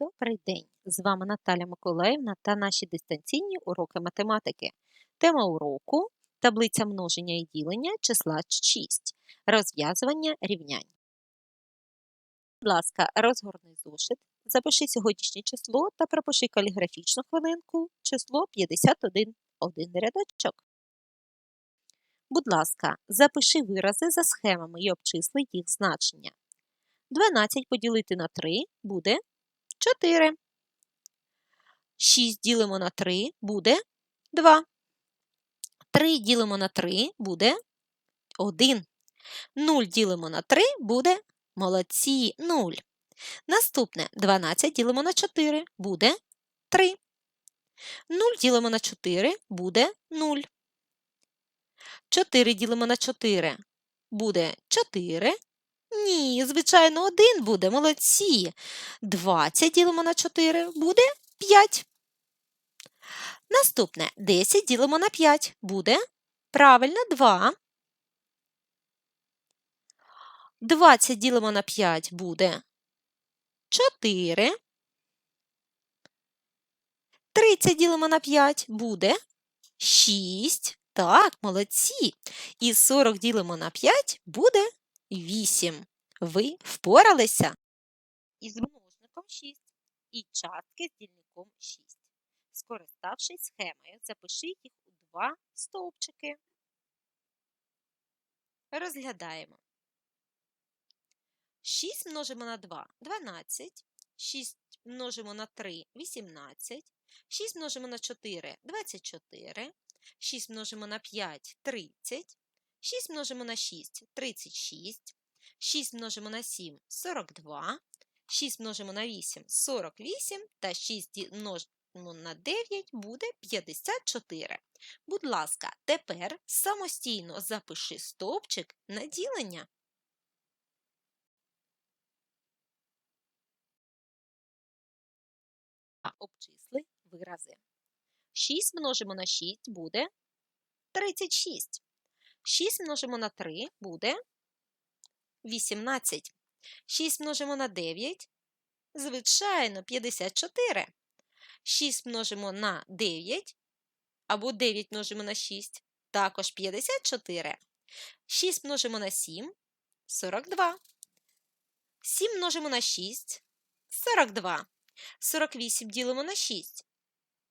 Добрий день! З вами Наталя Миколаївна та наші дистанційні уроки математики. Тема уроку таблиця множення і ділення числа 6. Розв'язування рівнянь. Будь ласка, розгорни зошит, запиши сьогоднішнє число та пропиши каліграфічну хвилинку число 51. Один рядочок. Будь ласка, запиши вирази за схемами і обчисли їх значення. 12 поділити на 3 буде 4. 6 ділимо на 3 буде 2. 3 ділимо на 3 буде 1. 0 ділимо на 3 буде молодці 0. Наступне 12 ділимо на 4 буде 3. 0 ділимо на 4 буде 0. 4 ділимо на 4 буде 4. Ні, звичайно, 1 буде, молодці. 20 ділимо на 4 буде 5. Наступне 10 ділимо на 5 буде правильно 2. 20 ділимо на 5 буде 4. 30 ділимо на 5 буде 6. Так, молодці. І 40 ділимо на 5 буде 8. Ви впоралися із множником 6 і частки з дільником 6. Скориставшись схемою, запишіть їх у два стовпчики. Розглядаємо. 6 множимо на 2 12, 6 множимо на 3 18, 6 множимо на 4 24, 6 множимо на 5 30, 6 множимо на 6 36, 6 множимо на 7 42, 6 множимо на 8 48 та 6 множимо на 9 буде 54. Будь ласка, тепер самостійно запиши стовпчик на ділення. Обчисли вирази. 6 множимо на 6 буде 36. 6 множимо на 3 буде 18. 6 множимо на 9, звичайно, 54. 6 множимо на 9, або 9 множимо на 6, також 54. 6 множимо на 7, 42. 7 множимо на 6, 42. 48 ділимо на 6,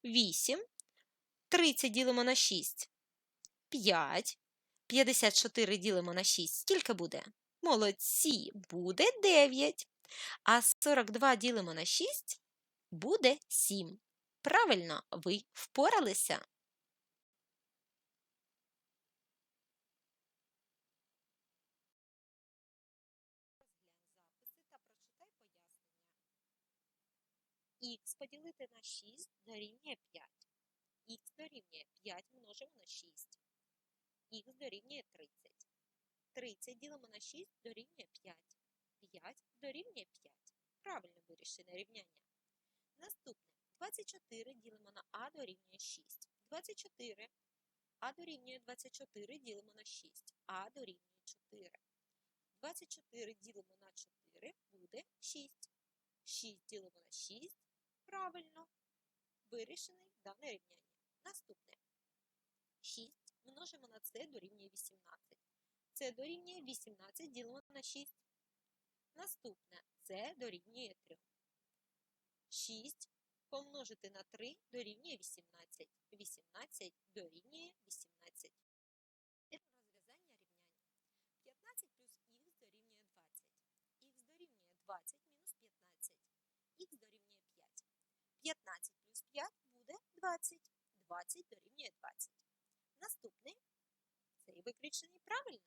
8. 30 ділимо на 6, 5. 54 ділимо на 6. Скільки буде? Молодці, буде 9. А 42 ділимо на 6 буде 7. Правильно, ви впоралися. Х поділити на 6 дорівнює 5. Х дорівнює 5 множимо на 6. Х дорівнює 30. 30 ділимо на 6 дорівнює 5. 5 дорівнює 5. Правильно вирішене рівняння. Наступне 24 ділимо на А дорівнює 6. 24. А дорівнює 24 ділимо на 6. А дорівнює 4. 24 ділимо на 4 буде 6. 6 ділимо на 6. Правильно. Вирішений дане рівняння. Наступне 6 множимо на це дорівнює 18. Це дорівнює 18 ділимо на 6. Наступне це дорівнює 3. 6 помножити на 3 дорівнює 18. 18 дорівнює 18. Розв'язання рівняння. 15 плюс х дорівнює 20. Х дорівнює 20 мінус 15. Х дорівнює 5. 15 плюс 5 буде 20. 20 дорівнює 20. Наступний цей виключений правильно.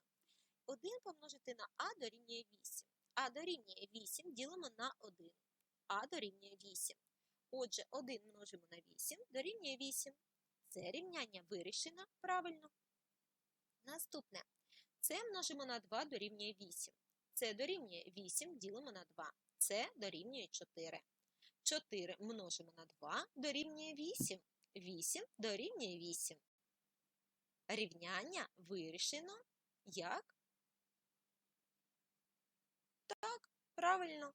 1 помножити на А дорівнює 8. А дорівнює 8 ділимо на 1. А дорівнює 8. Отже, 1 множимо на 8 дорівнює 8. Це рівняння вирішено правильно. Наступне. Це множимо на 2 дорівнює 8. Це дорівнює 8 ділимо на 2. Це дорівнює 4. 4 множимо на 2 дорівнює 8. 8 дорівнює 8 рівняння вирішено як? Так, правильно.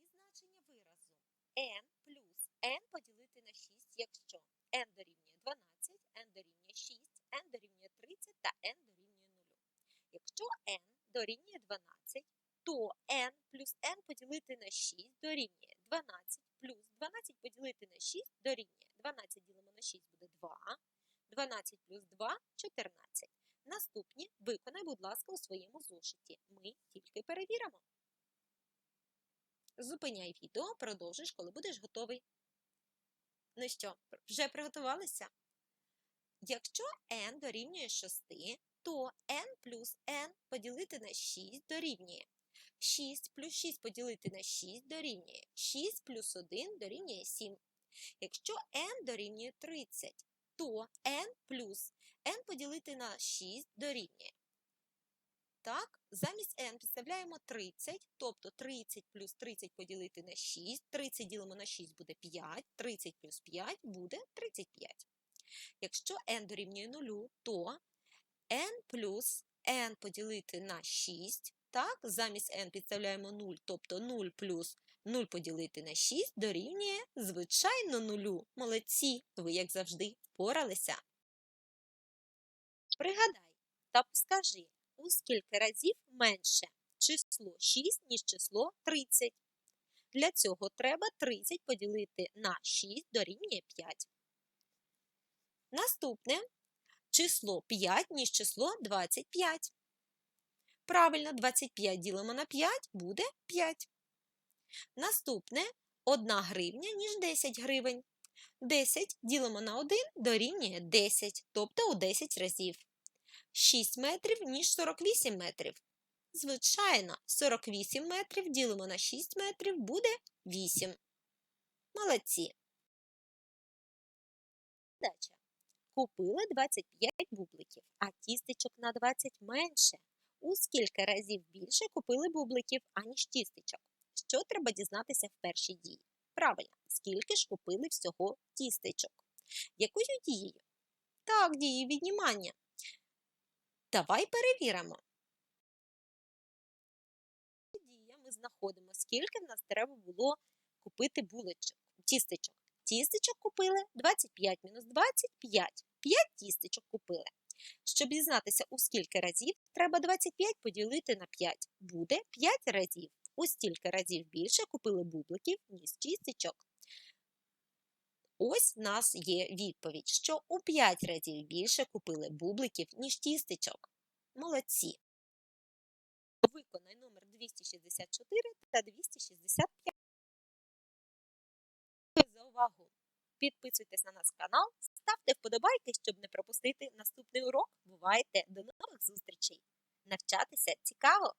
І значення виразу n плюс n поділити на 6, якщо n дорівнює 12, n дорівнює 6, n дорівнює 30 та n дорівнює 0. Якщо n дорівнює 12, то n плюс n поділити на 6 дорівнює 12 плюс 12 поділити на 6 дорівнює 12 ділимо на 6 буде 2, 12 плюс 2 – 14. Наступні виконай, будь ласка, у своєму зошиті. Ми тільки перевіримо. Зупиняй відео, продовжиш, коли будеш готовий. Ну що, вже приготувалися? Якщо n дорівнює 6, то n плюс n поділити на 6 дорівнює. 6 плюс 6 поділити на 6 дорівнює. 6 плюс 1 дорівнює 7. Якщо n дорівнює 30, то n плюс n поділити на 6 дорівнює. Так, замість n підставляємо 30, тобто 30 плюс 30 поділити на 6, 30 ділимо на 6 буде 5, 30 плюс 5 буде 35. Якщо n дорівнює 0, то n плюс n поділити на 6, так, замість n підставляємо 0, тобто 0 плюс 0 поділити на 6 дорівнює, звичайно, 0. Молодці, ви, як завжди, впоралися. Пригадай та скажи, у скільки разів менше число 6, ніж число 30. Для цього треба 30 поділити на 6 дорівнює 5. Наступне число 5, ніж число 25. Правильно, 25 ділимо на 5 буде 5. Наступне 1 гривня, ніж 10 гривень. 10 ділимо на 1 дорівнює 10, тобто у 10 разів. 6 метрів, ніж 48 метрів. Звичайно, 48 метрів ділимо на 6 метрів буде 8. Молодці. Задача. Купили 25 бубликів, а тістечок на 20 менше. У скільки разів більше купили бубликів, аніж тістечок? Що треба дізнатися в першій дії? Правильно, скільки ж купили всього тістечок? Якою дією? Так, дією віднімання. Давай перевіримо. Ми знаходимо, скільки в нас треба було купити булочок, тістечок. Тістечок купили 25 мінус 25. 5 тістечок купили. Щоб дізнатися, у скільки разів, треба 25 поділити на 5. Буде 5 разів. У стільки разів більше купили бубликів, ніж тістечок. Ось в нас є відповідь, що у 5 разів більше купили бубликів, ніж тістечок. Молодці. Виконай номер 264 та 265. Дякую за увагу. Підписуйтесь на наш канал, ставте вподобайки, щоб не пропустити наступний урок. Бувайте! До нових зустрічей! Навчатися цікаво!